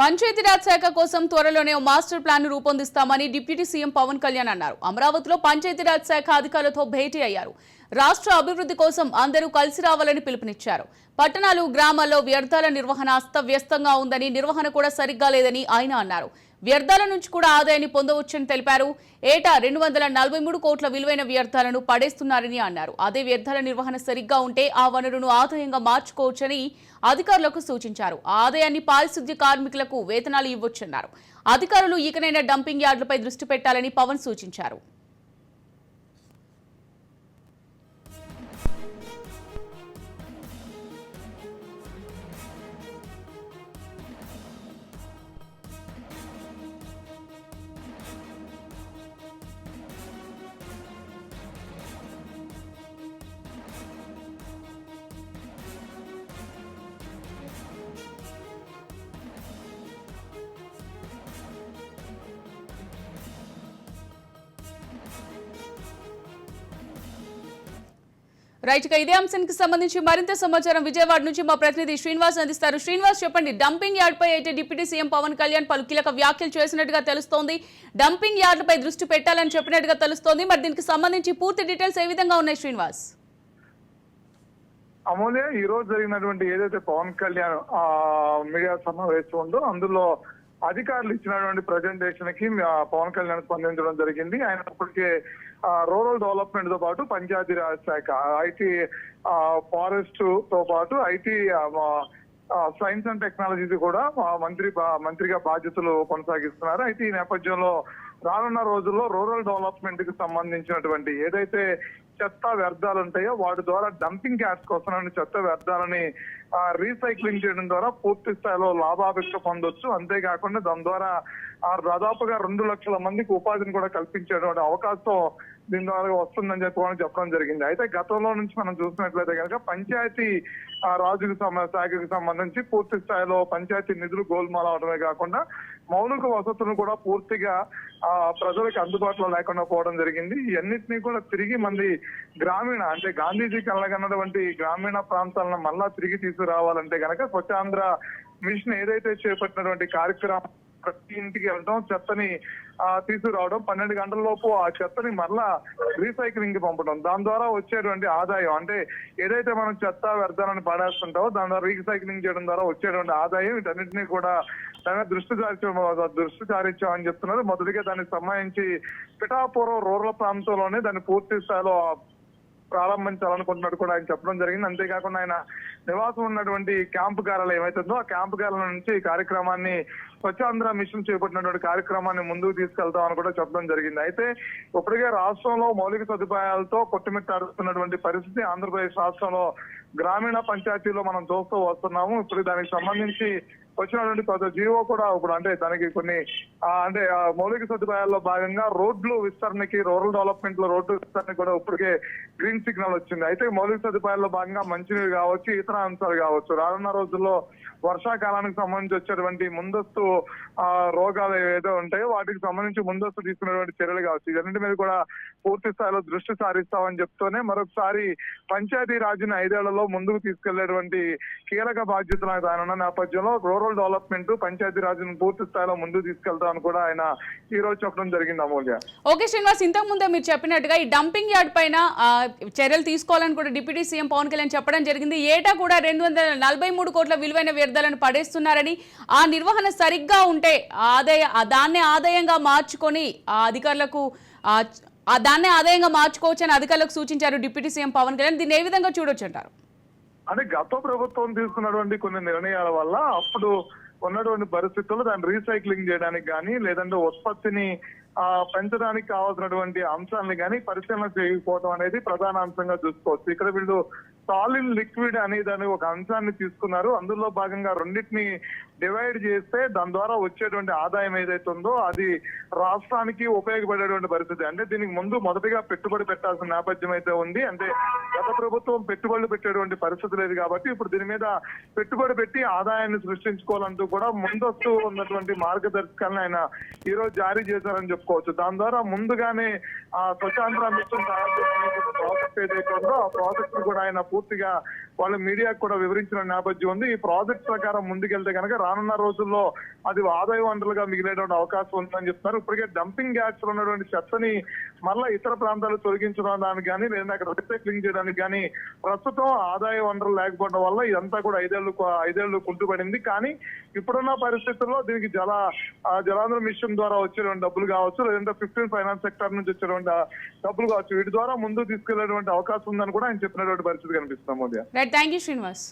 పంచాయతీరాజ్ శాఖ కోసం త్వరలోనే మాస్టర్ ప్లాన్ రూపొందిస్తామని డిప్యూటీ సీఎం పవన్ కళ్యాణ్ అన్నారు. అమరావతిలో పంచాయతీరాజ్ శాఖ అధికారులతో భేటీ అయ్యారు. రాష్ట్ర అభివృద్ధి కోసం అందరూ కలిసి రావాలని పిలుపునిచ్చారు. పట్టణాలు గ్రామాల్లో వ్యర్థాల నిర్వహణ అస్తవ్యస్తంగా ఉందని నిర్వహణ కూడా సరిగ్గా లేదని ఆయన అన్నారు. వ్యర్థాల నుంచి కూడా ఆదాయాన్ని పొందవచ్చని తెలిపారు. ఏటా రెండు వందల నలభై మూడు కోట్ల విలువైన వ్యర్థాలను పడేస్తున్నారని అన్నారు. అదే వ్యర్థాల నిర్వహణ సరిగ్గా ఉంటే ఆ వనరును ఆదాయంగా మార్చుకోవచ్చని అధికారులకు సూచించారు. ఆ ఆదాయాన్ని పారిశుద్ధ్య కార్మికులకు వేతనాలు ఇవ్వొచ్చన్నారు. అధికారులు ఇకనైనా డంపింగ్ యార్డులపై దృష్టి పెట్టాలని పవన్ సూచించారు. రైట్ ఇక ఇదే అంశానికి సంబంధించి మరింత సమాచారం విజయవాడ నుంచి మా ప్రతినిధి శ్రీనివాస్ అందిస్తారు. శ్రీనివాస్ చెప్పండి డంపింగ్ యార్డ్పై అయితే డిప్యూటీ సీఎం పవన్ కళ్యాణ్ పలు కీలక వ్యాఖ్యలు చేసినట్టుగా తెలుస్తోంది. డంపింగ్ యార్డ్పై దృష్టి పెట్టాలని చెప్పినట్టుగా తెలుస్తోంది. మరి దీనికి సంబంధించి పూర్తి డీటెయిల్స్ ఏ విధంగా ఉన్నాయి శ్రీనివాస్? అమూల్య ఈ రోజు జరిగినటువంటి ఏదైతే పవన్ కళ్యాణ్ మీడియా సమావేశం ఉందో అందులో అధికారులు ఇచ్చినటువంటి ప్రజెంటేషన్కి పవన్ కళ్యాణ్ స్పందించడం జరిగింది. ఆయన అప్పటికే రూరల్ డెవలప్మెంట్తో పాటు పంచాయతీరాజ్ శాఖ ఐటీ ఫారెస్ట్తో పాటు ఐటీ సైన్స్ అండ్ టెక్నాలజీ కూడా మంత్రి బా- మంత్రిగా బాధ్యతలు కొనసాగిస్తున్నారు. అయితే ఈ నేపథ్యంలో రానున్న రోజుల్లో రూరల్ డెవలప్మెంట్కి సంబంధించినటువంటి ఏదైతే చెత్త వ్యర్థాలు ఉంటాయో వాటి ద్వారా డంపింగ్ యార్డ్స్ కోసం చెత్త వ్యర్థాలని రీసైక్లింగ్ చేయడం ద్వారా పూర్తి స్థాయిలో లాభాపేక్ష పొందొచ్చు. అంతేకాకుండా దాని ద్వారా దాదాపుగా రెండు లక్షల మందికి ఉపాధిని కూడా కల్పించేటువంటి అవకాశం దీని ద్వారా వస్తుందని చెప్పి చెప్పడం జరిగింది. అయితే గతంలో నుంచి మనం చూసినట్లయితే కనుక పంచాయతీ రాజుకు శాఖకు సంబంధించి పూర్తి స్థాయిలో పంచాయతీ నిధులు గోల్మాల అవడమే కాకుండా మౌలిక వసతులను కూడా పూర్తిగా ఆ ప్రజలకు అందుబాటులో లేకుండా పోవడం జరిగింది. ఇవన్నిటినీ కూడా తిరిగి మంది గ్రామీణ అంటే గాంధీజీ కలగన్నటువంటి గ్రామీణ ప్రాంతాలను మళ్ళా తిరిగి తీసుకురావాలంటే కనుక స్వచ్ఛాంధ్ర మిషన్ ఏదైతే చేపట్టినటువంటి కార్యక్రమం ప్రతి ఇంటికి వెళ్ళడం చెత్తని ఆ, తీసుకురావడం. పన్నెండు గంటల లోపు ఆ చెత్తని మరలా రీసైక్లింగ్కి పంపడం. దాని ద్వారా వచ్చేటువంటి ఆదాయం అంటే ఏదైతే మనం చెత్త వ్యర్థాలను పడేస్తుంటామో దాని ద్వారా రీసైక్లింగ్ చేయడం ద్వారా వచ్చేటువంటి ఆదాయం వీటన్నిటిని కూడా దాని దృష్టి సారించాం దృష్టి సారించామని చెప్తున్నారు. మొదటిగా దానికి సంబంధించి పిఠాపురం రూరల్ ప్రాంతంలోనే దాన్ని పూర్తి స్థాయిలో ప్రారంభించాలనుకుంటున్నట్టు కూడా ఆయన చెప్పడం జరిగింది. అంతేకాకుండా ఆయన నివాసం ఉన్నటువంటి క్యాంపు కార్యాలయం ఏమైతుందో ఆ క్యాంపు కార్యాలయం నుంచి ఈ కార్యక్రమాన్ని స్వచ్ఛాంధ్ర మిషన్ చేపట్టినటువంటి కార్యక్రమాన్ని ముందుకు తీసుకెళ్తామని కూడా చెప్పడం జరిగింది. అయితే ఇప్పటికే రాష్ట్రంలో మౌలిక సదుపాయాలతో కొట్టుమిట్టాడుతున్నటువంటి పరిస్థితి ఆంధ్రప్రదేశ్ రాష్ట్రంలో గ్రామీణ పంచాయతీలో మనం చూస్తూ వస్తున్నాము. ఇప్పుడు దానికి సంబంధించి వచ్చినటువంటి కొత్త జీవో కూడా ఇప్పుడు అంటే దానికి కొన్ని అంటే మౌలిక సదుపాయాల్లో భాగంగా రోడ్లు విస్తరణకి రూరల్ డెవలప్మెంట్లో రోడ్లు విస్తరణకి కూడా ఇప్పటికే గ్రీన్ సిగ్నల్ వచ్చింది. అయితే మౌలిక సదుపాయాల్లో భాగంగా మంచినీరు కావచ్చు ఇతర అంశాలు కావచ్చు. రానున్న రోజుల్లో వర్షాకాలానికి సంబంధించి వచ్చేటువంటి ముందస్తు ఆ, రోగాలు ఏదో ఉంటాయో వాటికి సంబంధించి ముందస్తు తీసుకున్నటువంటి చర్యలు కావచ్చు. ఇవన్నింటి మీద కూడా పూర్తి స్థాయిలో దృష్టి సారిస్తామని చెప్తూనే మరొకసారి పంచాయతీ రాజుని ఐదేళ్ళలో ముందుకు తీసుకెళ్ళేటువంటి కీలక బాధ్యతలు ఆయన నేపథ్యంలో రూరల్ డెవలప్మెంట్ పంచాయతీ రాజ్ని పూర్తి స్థాయిలో ముందుకు తీసుకెళ్తామని కూడా ఆయన ఈ రోజు చెప్పడం జరిగింది అమూల్య. ఓకే శ్రీనివాస్ ఇంతకు ముందే మీరు చెప్పినట్టుగా ఈ డంపింగ్ యార్డ్ పైన చర్యలు తీసుకోవాలని కూడా డిప్యూటీ సీఎం పవన్ కళ్యాణ్ చెప్పడం జరిగింది. ఏటా కూడా రెండు వందల నలభై మూడు కోట్ల విలువైన వ్యర్థాలను పడేస్తున్నారని ఆ నిర్వహణ సరిగ్గా ఉంటే ఆదాయ దాన్ని దాన్నే ఆదాయంగా మార్చుకొని ఆ అధికారులకు ఆ, దాన్నే ఆదాయంగా మార్చుకోవచ్చని అధికారులకు సూచించారు డిప్యూటీ సీఎం పవన్ కళ్యాణ్. దీన్ని ఏ విధంగా చూడొచ్చు అంటారు? అంటే గత ప్రభుత్వం తీసుకున్నటువంటి కొన్ని నిర్ణయాల వల్ల అప్పుడు ఉన్నటువంటి పరిస్థితుల్లో దాన్ని రీసైక్లింగ్ చేయడానికి కానీ లేదంటే ఉత్పత్తిని పెంచడానికి కావాల్సినటువంటి అంశాలని కానీ పరిశీలన చేయకపోవడం అనేది ప్రధాన అంశంగా చూసుకోవచ్చు. ఇక్కడ వీళ్ళు సాలిడ్ లిక్విడ్ అనే దాని ఒక అంశాన్ని తీసుకున్నారు. అందులో భాగంగా రెండింటిని డివైడ్ చేస్తే దాని ద్వారా వచ్చేటువంటి ఆదాయం ఏదైతే ఉందో అది రాష్ట్రానికి ఉపయోగపడేటువంటి పరిస్థితి. అంటే దీనికి ముందు మొదటిగా పెట్టుబడి పెట్టాల్సిన నేపథ్యం అయితే ఉంది. అంటే గత ప్రభుత్వం పెట్టుబడులు పెట్టేటువంటి పరిస్థితి లేదు కాబట్టి ఇప్పుడు దీని మీద పెట్టుబడి పెట్టి ఆదాయాన్ని సృష్టించుకోవాలంటూ కూడా ముందస్తు ఉన్నటువంటి మార్గదర్శకాలను ఆయన ఈ రోజు జారీ చేశారని చెప్పుకోవచ్చు. దాని ద్వారా ముందుగానే ఆ స్వచ్ఛాంధ్ర మిషన్ ప్రాజెక్ట్ ఏదైతే ఉందో ఆ ప్రాజెక్ట్ కూడా ఆయన పూర్తిగా వాళ్ళు మీడియాకు కూడా వివరించిన నేపథ్యం ఉంది. ఈ ప్రాజెక్ట్ ప్రకారం ముందుకెళ్తే కనుక రానున్న రోజుల్లో అది ఆదాయ వనరులుగా మిగిలేటువంటి అవకాశం ఉందని చెప్తున్నారు. ఇప్పటికే డంపింగ్ యార్డ్స్లో ఉన్నటువంటి చెత్తని మళ్ళా ఇతర ప్రాంతాలు తొలగించడం దానికి కానీ లేదా అక్కడ రీసైక్లింగ్ చేయడానికి కానీ ప్రస్తుతం ఆదాయ వనరులు లేకపోవడం వల్ల ఇదంతా కూడా ఐదేళ్ళు ఐదేళ్ళు కుంటుపడింది. కానీ ఇప్పుడున్న పరిస్థితుల్లో దీనికి జల జలాంధ్ర మిషన్ ద్వారా వచ్చేటువంటి డబ్బులు కావచ్చు లేదంటే ఫిఫ్టీన్ ఫైనాన్స్ సెక్టర్ నుంచి వచ్చేటువంటి డబ్బులు కావచ్చు. వీటి ద్వారా ముందు తీసుకెళ్ళేటువంటి అవకాశం ఉందని కూడా ఆయన చెప్పినటువంటి పరిస్థితి కనిపిస్తుంది మోదీ శ్రీనివాస్.